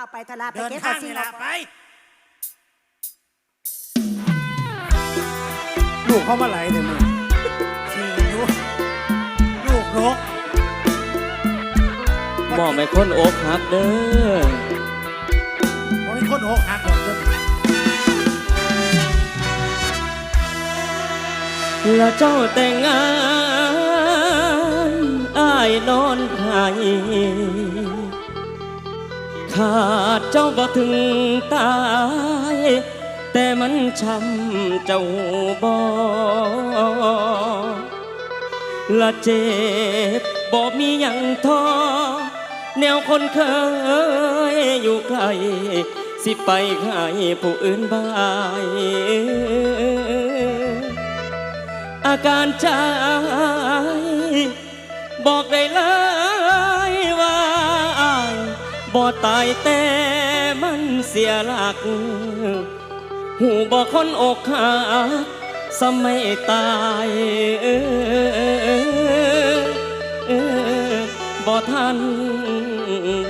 เอาไปทลาไปเดินเก็บทาเอางสิ่นี่งละเอาไป ลูกเขามาไหลเดี๋ยวมึงขี่กันอยู่ลูกนกมอบให้คนอกหักเด้อมันมีคนอกหักหรอกเด้อแล้วเจ้าแต่งงานอ้ายนอนไห้ ขาดเจ้าบ่ถึงตาย แต่มันช้ำเจ้าบ่ละเจ็บบ่มีหยังท้อแนวคนเคยอยู่ไกล สิไปให้ผู้อื่นบาย อาการใจบอกได้เลย บ่ตายแต่มันเสียหลัก หูบอกคนอกหักสมัยตายบ่ทัน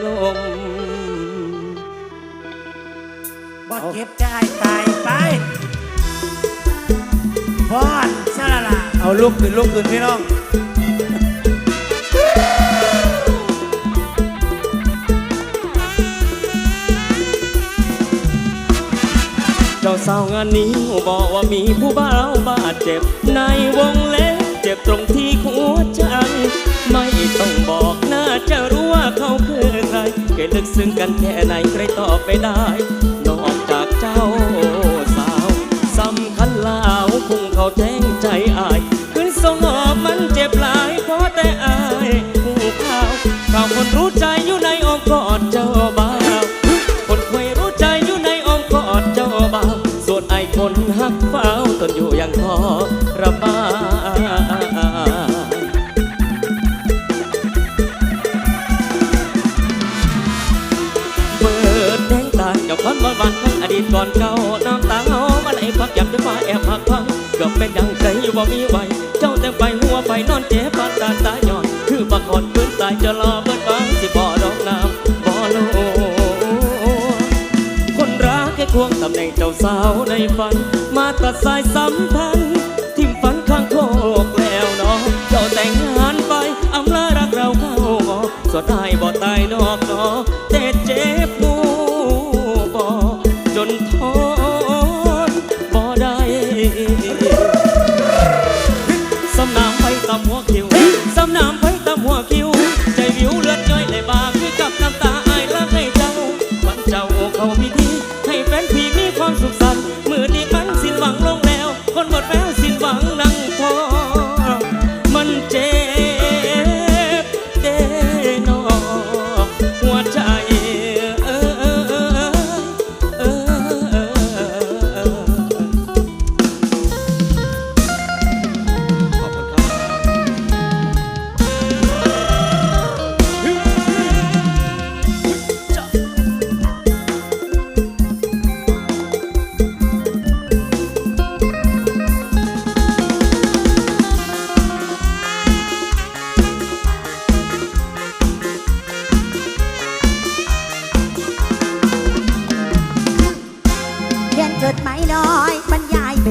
ลมบ่เก็บใจตายไปพอดซะละล่ะเอาลูกขึ้นลูกขึ้นพี่น้อง สาวงานนี้บอกว่ามีผู้บ่าวบาดเจ็บ ในวงเล็บเจ็บตรงที่หัวใจไม่ต้องบอกน่าจะรู้ว่าเขาคือใครเกลึกซึ้งกันแค่ไหนใครตอบไปได้ นอกจากเจ้าสาวสำคัญลาวพุ่งเขาแทงใจอาย ขึ้นสงอบมันเจ็บหลายเพราะแต่อายหูข่าวข่าวคนรู้ใจอยู่ในอ้อมกอด กับคนวันวันของอดีตก่อนเก่าน้ำตาเฮามาไหลพักยับจะมาแอบพักพังเกือบเป็นดังใจอยู่บ่มีไหวเจ้าแต่ไปหัวไปนอนเจ็บปานตาตาหย่อนคือบักอ่อนปืนตายจะรอเบิดฟังสิบ่ดอกน้ำบ่โลคนรักแค่ควงตำแหน่งเจ้าสาวในฝัน มาตัดสายสัมพันธ์ทิมฝันข้างโคกแล้วเนาะเจ้าแต่งงานไปอำลารักเราเข้าหมอสดได้บ่ วิวเ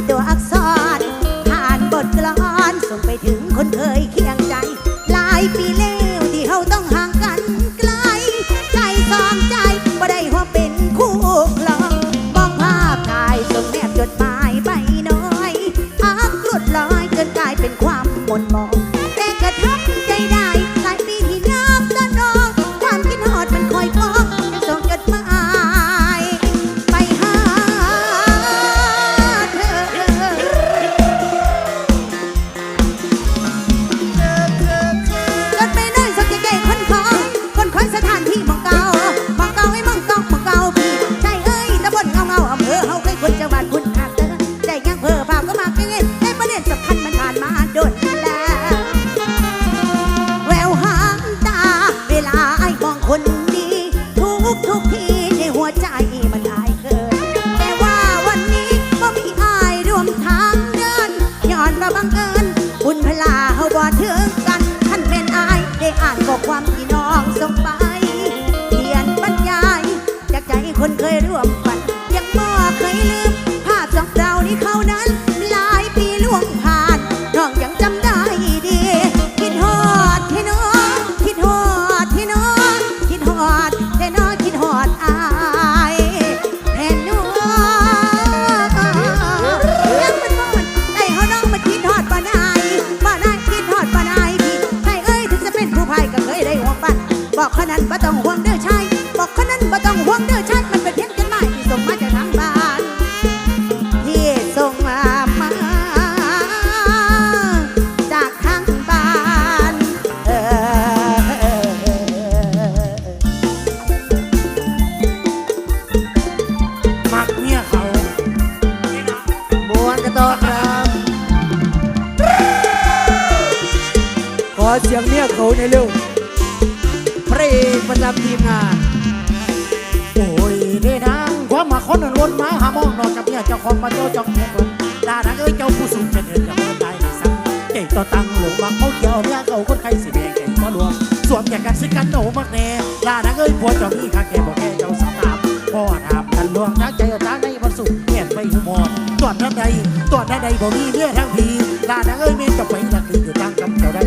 ตัวอักษร ผ่านบทกลอนส่งไปถึงคนเคยเคียงใจ หลายปีแล้วที่เขาต้องห่างกันไกล ใจสองใจบ่ได้หัวเป็นคู่ครอง มองภาพถ่ายส่งแนบจดหมายใบน้อยอักกลุดลอยจนกลายเป็นความหม่นหมอง I could. นนั้นบ่ต้องห่วงเด้อชายบอกคนนั้นบ่ต้องห่วงเด้อชายมันเป็นเพียงจดหมายที่ส่งมาจากทางบ้านที่ส่งมามาจากทางบ้านเออมักเมียเขาบวนกระตอครับ ขอเสียงเมียเขาในอยเร็วพระเอก ประจำทีมงาน โอ้ยเด้นางความมาคนนั้นวนมาหามองนอนกจากเมียเจ้าของมาเจ้าจ้องเมียเพิ่นดานักเอ้ยเจ้าผู้สูงจะเดินกับเพิ่นได้ในสังเก่งต่อตังหลงมักเขาเขียวเมียเขาคนใครสิแดงเก่งมาลวงสวมแก่กันสิกันโหนมักแน่ดานักเอ้ยผัวเจ้ามีข้าแก่บอกแก่เจ้าสามามพ่อถามกันลวงทักใจตาในวันสุขแก่ไปหูมอนตรวจนั้ใดตรวจนั้ใดบ่มีเมียทั้งพีดานักเอ้ยเมียจะไปนักลีอยู่ทางกำเจ้าใด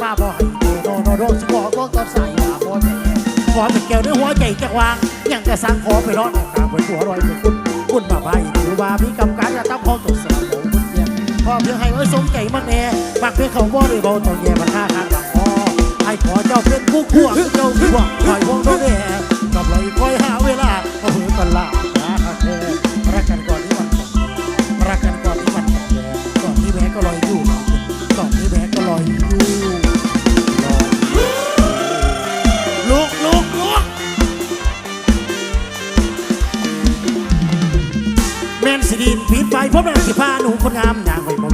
ป้าบ่ให้เดโนโนโดสิบอกก็ตอนใส่ อเป็นแก้วด้วยหัวใจจักวางยังกระสังขอไปรอดกลางเป็นหัวรอยเป็นคุณคุณมาใบหรือว่ามีกำการจะต้องขอตกสอบของคุณเนี่ยงพอเพียงให้ไว้สมใจมากแน่มากเพียงเขาบ่ได้เบาต้องแย่มาท่าทางหลังคอให้ขอเจ้าเป็นผู้ควงเจ้าผู้ว่าคอยวงโดนแน่กับเลยคอยหาเวลาเอาหือกันลา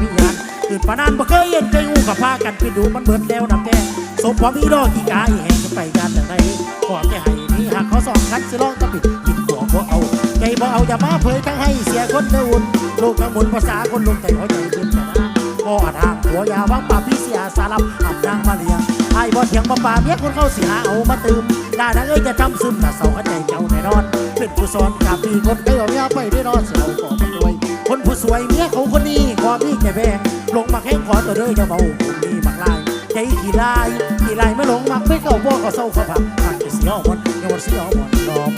มีงานตื่นปานานบ่เคยเห็นเคยงูกับพากันไปดูมันเบิดแล้วน้ำแดงสมพอมีดอกอีกาอีแห่งจะไปกันอย่างไรขอแค่ให้นี่หากเขาสองคันสิลองตะปิดกินหัวบ่เอาใจบ่เอาอย่ามาเผยทั้งให้เสียคนเดอุ่นโลกทั้งหมุนภาษาคนลงใจหัวใจขึ้นชนะพ่อทางหัวยาวังป่าพี่เสียสารับอับนางมาเลี้ยงไอ้บ่เถียงบ่ป่าเมียคนเข้าเสียเอามาตืมได้นะเอ้ยจะจำซึมแต่เสาใจเจ้าแน่นอนเป็นผู้สอนกาปีคนเคยเอาเมียไปได้นอนเสียวขอมาด้วยคนผู้สวยเมียเขาคนนี้ แค่ลงมาแข้งขอตัวเด้ออย่าเบาคนนี้มักลายใจขี้ลายขี้ลายไม่ลงมักไม่เข้าบ่ก็เศร้าเขาผักผักเสียวมันยังวันเสียวมันรอมเสียอบ